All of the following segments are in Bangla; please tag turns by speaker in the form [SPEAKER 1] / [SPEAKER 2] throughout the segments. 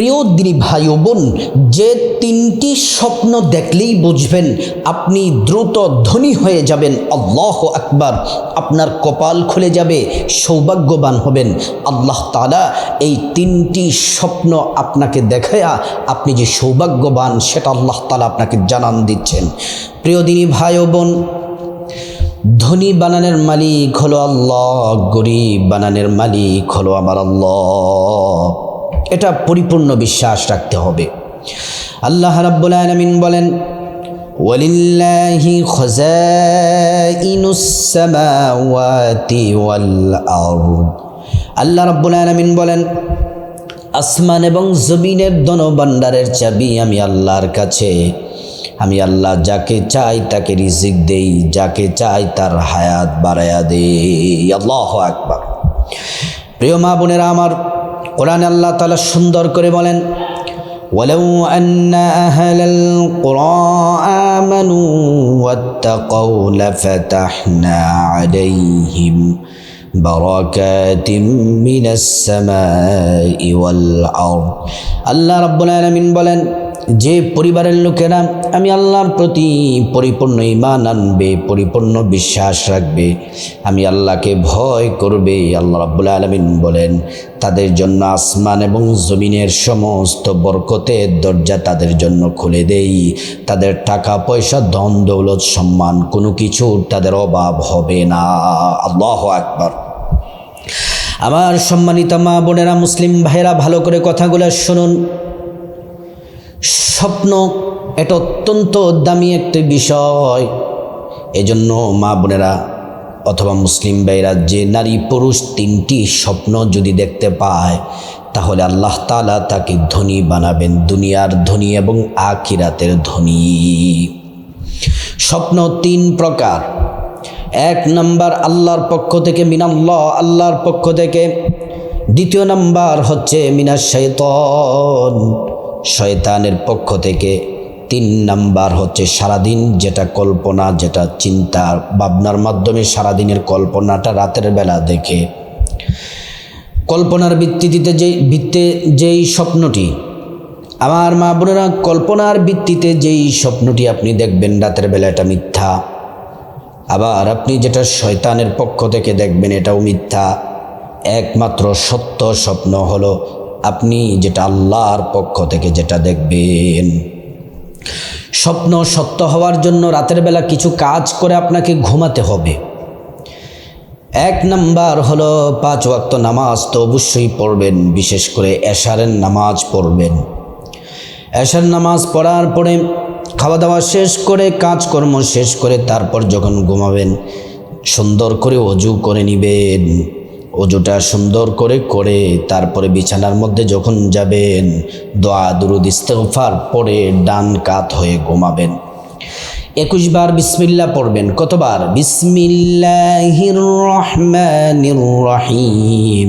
[SPEAKER 1] প্রিয় দিনী ভাই বোন, যে তিনটি স্বপ্ন দেখলেই বুঝবেন আপনি দ্রুত ধনী হয়ে যাবেন। আল্লাহ আকবার। আপনার কপাল খুলে যাবে, সৌভাগ্যবান হবেন। আল্লাহ তালা এই তিনটি স্বপ্ন আপনাকে দেখায়া আপনি যে সৌভাগ্যবান, সেটা আল্লাহ তালা আপনাকে জানান দিচ্ছেন। প্রিয় দিনী ভাই বোন, ধনী বানানের মালিক হলো আল্লাহ, গরিব বানানের মালিক হলো আমার আল্লাহ। এটা পরিপূর্ণ বিশ্বাস রাখতে হবে। আল্লাহ রাব্বুল আলামিন বলেন, ওয়ালিল্লাহি খাযাইনুস সামাওয়াতি ওয়াল আরদ আল্লাহ রাব্বুল আলামিন বলেন, আসমান এবং জমিনের ধনভাণ্ডারের চাবি আমি আল্লাহর কাছে। আমি আল্লাহ যাকে চাই তাকে রিজিক দেই, যাকে চাই তার হায়াত বাড়ায়া দেই। আল্লাহ আকবার। প্রিয় মা বোনেরা আমার কোরআন আল্লাহ তালা সুন্দর করে বলেন ولو أن أهل القرى آمنوا واتقوا لفتحنا عليهم بركات من السماء والأرض আল্লাহ রাব্বুল আলামিন বলেন যে পরিবারের লোকেরা আমি আল্লাহর প্রতি পরিপূর্ণ ইমান আনবে, পরিপূর্ণ বিশ্বাস রাখবে, আমি আল্লাহকে ভয় করবে, আল্লাহ রাব্বুল আলমিন বলেন, তাদের জন্য আসমান এবং জমিনের সমস্ত বরকতের দরজা তাদের জন্য খুলে দেই। তাদের টাকা, পয়সা, ধন, দৌলত, সম্মান, কোনো কিছু তাদের অভাব হবে না। আল্লাহ আকবার। আমার সম্মানিত মা বোনেরা, মুসলিম ভাইরা ভালো করে কথাগুলো শুনুন। স্বপ্ন এটা অত্যন্ত দামি একটি বিষয়। এজন্য মা বোনেরা অথবা মুসলিম ভাইরা যে নারী পুরুষ তিনটি স্বপ্ন যদি দেখতে পায়, তাহলে আল্লাহ তালা তাকে ধনী বানাবেন, দুনিয়ার ধনী এবং আখিরাতের ধনী। স্বপ্ন তিন প্রকার। এক নাম্বার, আল্লাহর পক্ষ থেকে মিনাল্লাহ, আল্লাহর পক্ষ থেকে। দ্বিতীয় নাম্বার হচ্ছে মিনার শৈতন শয়তানের পক্ষ থেকে তিন নাম্বার হচ্ছে সারাদিন যেটা কল্পনা, যেটা চিন্তা, ভাবনার মাধ্যমে সারাদিনের কল্পনাটা রাতের বেলা দেখে। কল্পনার ভিত্তিতে যে ভিত্তে যেই স্বপ্নটি, আমার মা বোনেরা কল্পনার ভিত্তিতে যেই স্বপ্নটি আপনি দেখবেন রাতের বেলা এটা মিথ্যা। আবার আপনি যেটা শয়তানের পক্ষ থেকে দেখবেন এটাও মিথ্যা। একমাত্র সত্য স্বপ্ন হলো আপনি যেটা আল্লাহর পক্ষ থেকে যেটা দেখবেন। স্বপ্ন সত্য হওয়ার জন্য রাতের বেলা কিছু কাজ করে আপনাকে ঘুমাতে হবে। এক নাম্বার হলো পাঁচ ওয়াক্ত নামাজ তো অবশ্যই পড়বেন, বিশেষ করে এশারের নামাজ পড়বেন। এশার নামাজ পড়ার পরে খাওয়া দাওয়া শেষ করে, কাজকর্ম শেষ করে তারপর যখন ঘুমাবেন, সুন্দর করে অজু করে নিবেন। অজুটা সুন্দর করে করে তারপরে বিছানার মধ্যে যখন যাবেন, দোয়া, দুরুদ ইস্তেফার পরে ডান কাত হয়ে ঘুমাবেন। একুশ বার বিসমিল্লা পড়বেন। কতবার? বিসমিল্লাহির রহিম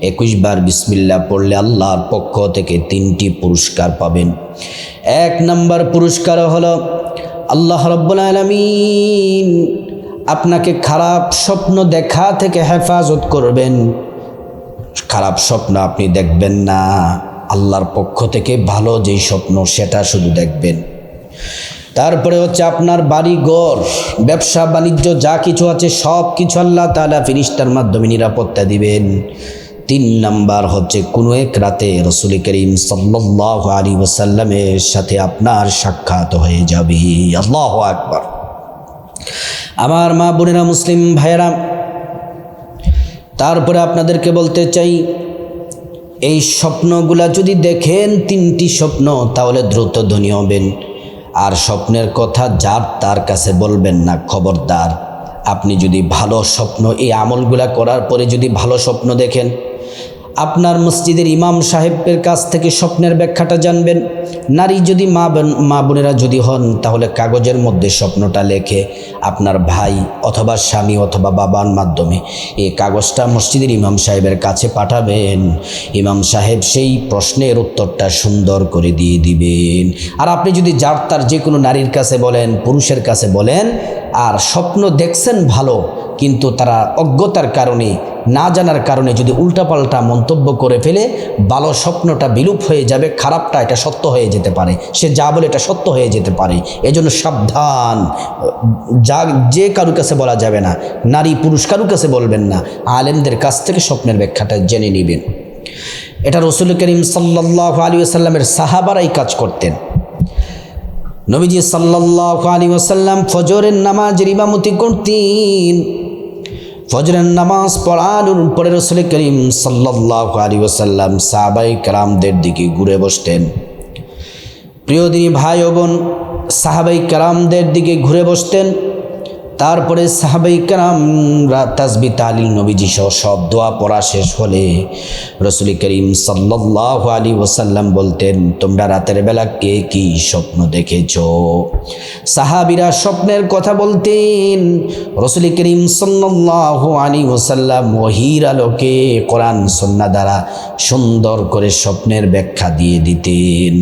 [SPEAKER 1] একুশ বার বিসমিল্লা পড়লে আল্লাহর পক্ষ থেকে তিনটি পুরস্কার পাবেন। এক নম্বর পুরস্কার হলো আল্লাহ রব্বুল আলমিন আপনাকে খারাপ স্বপ্ন দেখা থেকে হেফাজত করবেন। খারাপ স্বপ্ন আপনি দেখবেন না। আল্লাহর পক্ষ থেকে ভালো যেই স্বপ্ন, সেটা শুধু দেখবেন। তারপরে হচ্ছে আপনার বাড়ি ঘর ব্যবসা, বাণিজ্য, যা কিছু আছে, সব কিছু আল্লাহ তালা ফিরিস্তার মাধ্যমে নিরাপত্তা দিবেন। তিন নাম্বার হচ্ছে, কোনো এক রাতে রসুল করিম সাল্লাহ আলী ওসাল্লামের সাথে আপনার সাক্ষাৎ হয়ে যাবে। আল্লাহ আকবার। আমার মা বোনেরা মুসলিম ভাইয়েরা তারপরে আপনাদেরকে বলতে চাই, এই স্বপ্নগুলা যদি দেখেন তিনটি স্বপ্ন, তাহলে দ্রুত ধনী হবেন। আর স্বপ্নের কথা যার তার কাছে বলবেন না, খবরদার। আপনি যদি ভালো স্বপ্ন, এই আমলগুলা করার পরে যদি ভালো স্বপ্ন দেখেন আপনার মসজিদের ইমাম সাহেবের কাছ থেকে স্বপ্নের ব্যাখ্যাটা জানবেন। নারী যদি মা মা বোনেরা যদি হন, তাহলে কাগজের মধ্যে স্বপ্নটা লেখে আপনার ভাই অথবা স্বামী অথবা বাবার মাধ্যমে। এই কাগজটা মসজিদের ইমাম সাহেবের কাছে পাঠাবেন। ইমাম সাহেব সেই প্রশ্নের উত্তরটা সুন্দর করে দিয়ে দিবেন। আর আপনি যদি যার তার যে কোনো নারীর কাছে বলেন, পুরুষের কাছে বলেন আর স্বপ্ন দেখছেন ভালো, কিন্তু তারা অজ্ঞতার কারণে, না জানার কারণে যদি উল্টাপাল্টা মন্তব্য করে ফেলে, ভালো স্বপ্নটা বিলুপ হয়ে যাবে, খারাপটা এটা সত্য হয়ে যেতে পারে। সে যা বলে এটা সত্য হয়ে যেতে পারে। এজন্য সাবধান। যা, যে কারুর কাছে বলা যাবে না, নারী পুরুষ কারুর কাছে বলবেন না, আলেমদের কাছ থেকে স্বপ্নের ব্যাখ্যাটা জেনে নেবেন। এটা রসুল করিম সাল্লাহ আলী আসাল্লামের সাহাবারাই কাজ করতেন। নবীজি সাল্লাহ আলী ওসাল্লাম ফজরের নামাজের ইমামতি করতেন। ফজরের নামাজ পড়ানোর পরে রসুল করিম সাল্লাহ আলী ওসাল্লাম সাহাবাই কালামদের দিকে ঘুরে বসতেন। প্রিয় দিনী ভাই ও বোন সাহাবাই কালামদের দিকে ঘুরে বসতেন। তারপরে সাহাবাই কালামরা তাজবি তালিল নবীজি সহ সব দোয়া পড়া শেষ হলে রসুল করিম সাল্লাহ আলী ওসাল্লাম বলতেন, তোমরা রাতের বেলা কে কি স্বপ্ন দেখেছ? সাহাবিরা স্বপ্নের কথা বলতেন, রসুল করিম সাল্লাহ আলী ওসাল্লাম ওহির আলোকে কোরআন সন্না দ্বারা সুন্দর করে স্বপ্নের ব্যাখ্যা দিয়ে দিতেন।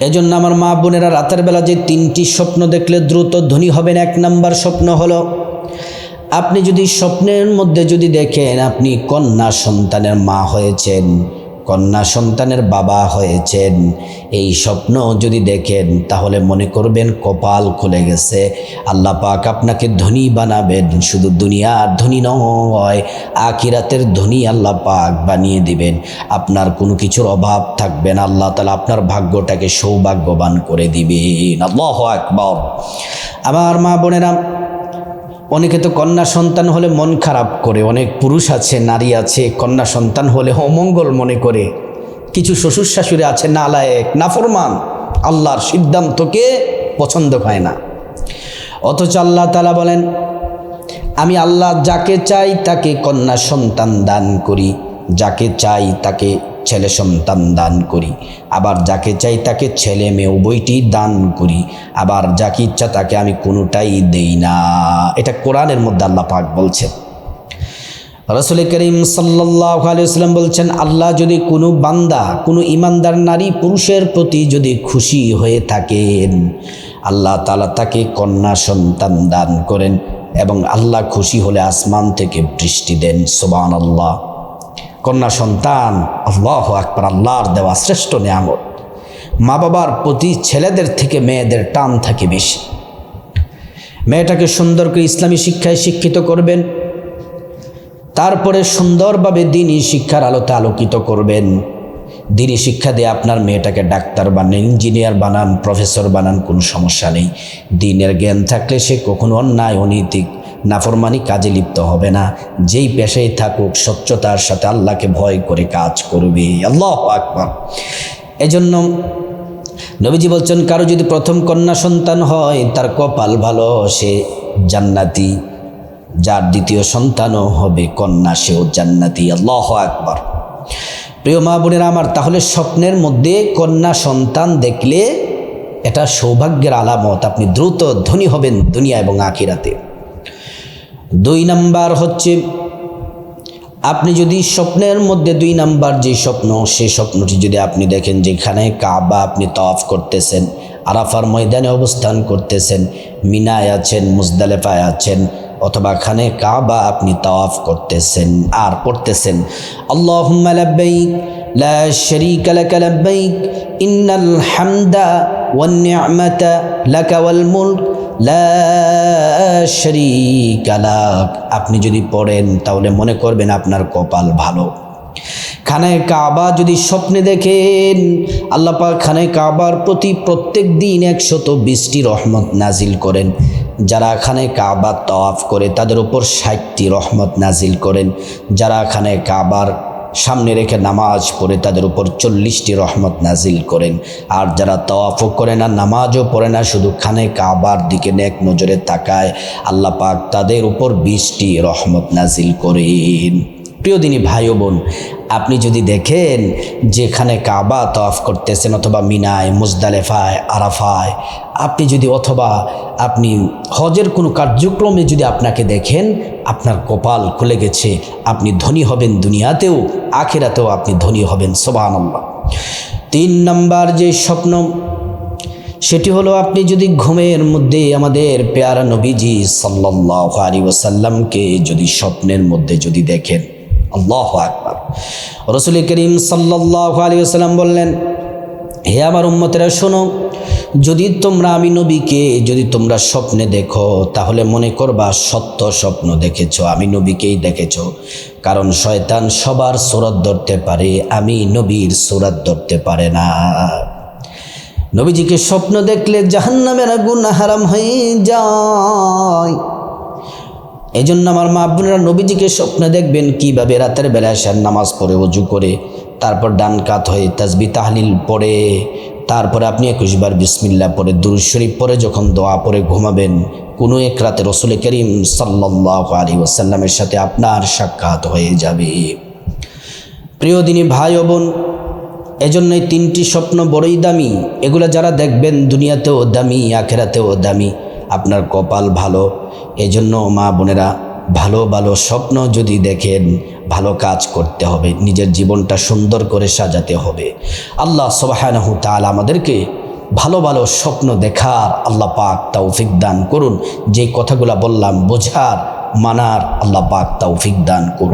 [SPEAKER 1] এজন্য আমার মা বোনেরা রাতের বেলা যে তিনটি স্বপ্ন দেখলে দ্রুত ধনী হবেন, এক নাম্বার স্বপ্ন হলো, আপনি যদি স্বপ্নের মধ্যে যদি দেখেন আপনি কন্যা সন্তানের মা হয়েছেন। কন্যা সন্তানের বাবা হয়েছেন। এই স্বপ্ন যদি দেখেন, তাহলে মনে করবেন কপাল খুলে গেছে। আল্লাহ পাক আপনাকে ধনী বানাবেন। শুধু দুনিয়ার ধনী নয়, আখিরাতের ধনী আল্লাহ পাক বানিয়ে দিবেন। আপনার কোনো কিছুর অভাব থাকবে না। আল্লাহ তালা আপনার ভাগ্যটাকে সৌভাগ্যবান করে দিবেন। আল্লাহ আকবর। আমার মা বোনেরা অনেকে তো কন্যা সন্তান হলে মন খারাপ করে, অনেক পুরুষ আছে, নারী আছে, কন্যা সন্তান হলে অমঙ্গল মনে করে। কিছু শ্বশুর শাশুড়ি আছে নালায়েক, নাফরমান, আল্লাহর সিদ্ধান্তকে পছন্দ হয় না। অথচ আল্লাহ তালা বলেন, আমি আল্লাহ যাকে চাই তাকে কন্যা সন্তান দান করি, যাকে চাই তাকে ছেলে সন্তান দান করি। আবার যাকে চাই তাকে ছেলে মেয়ে উভয়টি দান করি। আবার যাকে ইচ্ছা তাকে আমি কোনোটাই দেই না। এটা কোরআনের মধ্যে আল্লাহ পাক বলছেন। রসুল করিম সাল্লাহ আলিয়াল্লাম বলছেন, আল্লাহ যদি কোনো বান্দা, কোনো ইমানদার নারী পুরুষের প্রতি যদি খুশি হয়ে থাকেন, আল্লাহ তালা তাকে কন্যা সন্তান দান করেন এবং আল্লাহ খুশি হলে আসমান থেকে বৃষ্টি দেন। সোবান আল্লাহ কন্যা সন্তান, আল্লাহ আকবর, আল্লাহর দেওয়া শ্রেষ্ঠ নিয়ামত। মা বাবার প্রতি ছেলেদের থেকে মেয়েদের টান থাকে বেশি। মেয়েটাকে সুন্দর করে ইসলামী শিক্ষায় শিক্ষিত করবেন, তারপরে সুন্দরভাবে দিনই শিক্ষার আলোতে আলোকিত করবেন। দিনই শিক্ষা দিয়ে আপনার মেয়েটাকে ডাক্তার বানান, ইঞ্জিনিয়ার বানান, প্রফেসর বানান, কোনো সমস্যা নেই। দিনের জ্ঞান থাকলে সে কখনো অন্যায়, অনৈতিক নাফরমানি কাজে লিপ্ত হবে না। যেই পেশায় থাকুক, স্বচ্ছতার সাথে আল্লাহকে ভয় করে কাজ করবে। আল্লাহ আকবর। এজন্য নবীজি বলছেন, কারও যদি প্রথম কন্যা সন্তান হয়, তার কপাল ভালো, সে জান্নাতি। যার দ্বিতীয় সন্তানও হবে কন্যা, সেও জান্নাতি। আল্লাহ আকবর। প্রিয় মা বোনেরা আমার, তাহলে স্বপ্নের মধ্যে কন্যা সন্তান দেখলে এটা সৌভাগ্যের আলামত। আপনি দ্রুত ধনী হবেন দুনিয়া এবং আখিরাতে। দুই নাম্বার হচ্ছে, আপনি যদি স্বপ্নের মধ্যে দুই নাম্বার যে স্বপ্ন সেই স্বপ্নটি যদি আপনি দেখেন যেখানে কাবা আপনি তফ করতেছেন, আরাফার ময়দানে অবস্থান করতেছেন, মিনায় আছেন, মুজদালেফায় আছেন, অথবা খানে কাবা আপনি তাওয়াফ করতেছেন আর পড়তেছেন লাব্বাইক ইন্নাল হামদা ওয়ান লাকা ওয়াল লাক। আপনি যদি পড়েন, তাহলে মনে করবেন আপনার কপাল ভালো। খানায় কাবা যদি স্বপ্নে দেখেন আল্লাপাক খানায় কাবার প্রতি প্রত্যেক দিন একশত বিশটি রহমত নাজিল করেন। যারা খানায় কাবার তওয়াফ করে, তাদের উপর ষাটটি রহমত নাজিল করেন। যারা খানে কাবার সামনে রেখে নামাজ পড়ে তাদের উপর চল্লিশটি রহমত নাজিল করেন। আর যারা তওয়াফ করে না, নামাজও পড়ে না, শুধু খানে কাবার দিকে নেক নজরে তাকায়, আল্লাহ পাক তাদের উপর বিশটি রহমত নাজিল করেন। প্রিয় দিনী ভাই বোন আপনি যদি দেখেন যেখানে কাবা তফ করতেছেন অথবা মিনায়, মুজদালেফায়, আরাফায়, আপনি যদি অথবা আপনি হজের কোনো কার্যক্রমে যদি আপনাকে দেখেন, আপনার কপাল খুলে গেছে, আপনি ধনী হবেন দুনিয়াতেও, আখেরাতেও আপনি ধনী হবেন সোবান তিন নম্বর যে স্বপ্ন, সেটি হলো আপনি যদি ঘুমের মধ্যে আমাদের পেয়ারা নবীজি সাল্লাহ ওসাল্লামকে যদি স্বপ্নের মধ্যে যদি দেখেন আল্লাহ আকবার। রসুল করিম সাল্লাহ আলী ওসাল্লাম বললেন, হে আমার উম্মতেরা, শোনো, যদি তোমরা আমি নবীকে, যদি তোমরা স্বপ্নে দেখো, তাহলে মনে করবা সত্য স্বপ্ন দেখেছ, আমি নবীকেই দেখেছ। কারণ শয়তান সবার সুরত ধরতে পারে, আমি নবীর সুরত ধরতে পারে না। নবীজিকে স্বপ্ন দেখলে জাহান্নামের আগুন হারাম হয়ে যায়। এই জন্য আমার মা বোনেরা নবীজিকে স্বপ্নে দেখবেন কীভাবে রাতের বেলায় আসার নামাজ পড়ে, উজু করে, তারপর ডান কাত হয়ে তাজবি তাহলিল পড়ে। তারপরে আপনি একুশবার বিসমিল্লা পরে দুরুদ শরীফ পরে যখন দোয়া পরে ঘুমাবেন, কোনো এক রাতে রসুল করিম সাল্লাহ আলী ওসাল্লামের সাথে আপনার সাক্ষাৎ হয়ে যাবে। প্রিয় দিনী ভাই ও বোন, এজন্যই তিনটি স্বপ্ন বড়ই দামি। এগুলো যারা দেখবেন দুনিয়াতেও দামি, আখেরাতেও দামি। আপনার কপাল ভালো, এজন্য মা বোনেরা ভালো ভালো স্বপ্ন যদি দেখেন, ভালো কাজ করতে হবে, নিজের জীবনটা সুন্দর করে সাজাতে হবে। আল্লাহ সবাহানহু তাল আমাদেরকে ভালো ভালো স্বপ্ন দেখার আল্লাহ পাক তৌফিক দান করুন। যে কথাগুলো বললাম বোঝার, মানার আল্লাহ পাক তৌফিক দান করুন।